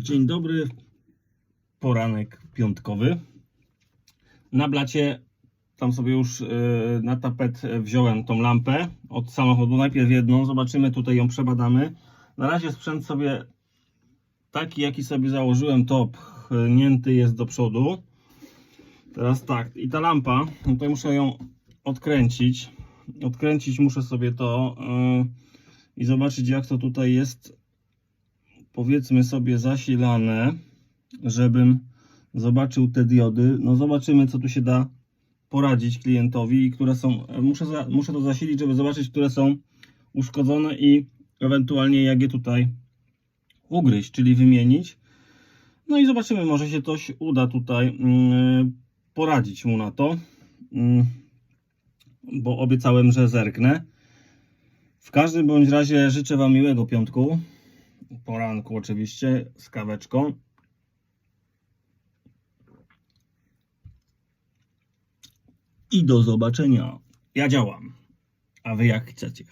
Dzień dobry, poranek piątkowy. Na blacie tam sobie już e, na tapet wziąłem tą lampę od samochodu. Najpierw jedną, zobaczymy, tutaj ją przebadamy. Na razie sprzęt sobie taki, jaki sobie założyłem, to pchnięty jest do przodu. Teraz tak, i ta lampa, to muszę ją odkręcić. Odkręcić muszę sobie to e, i zobaczyć, jak to tutaj jest powiedzmy sobie zasilane, żebym zobaczył te diody. No zobaczymy, co tu się da poradzić klientowi i które są. Muszę, za, muszę to zasilić, żeby zobaczyć, które są uszkodzone i ewentualnie jak je tutaj ugryźć, czyli wymienić. No i zobaczymy, może się coś uda tutaj mm, poradzić mu na to, mm, bo obiecałem, że zerknę. W każdym bądź razie życzę Wam miłego piątku poranku oczywiście z kaweczką. I do zobaczenia. Ja działam, a wy jak chcecie.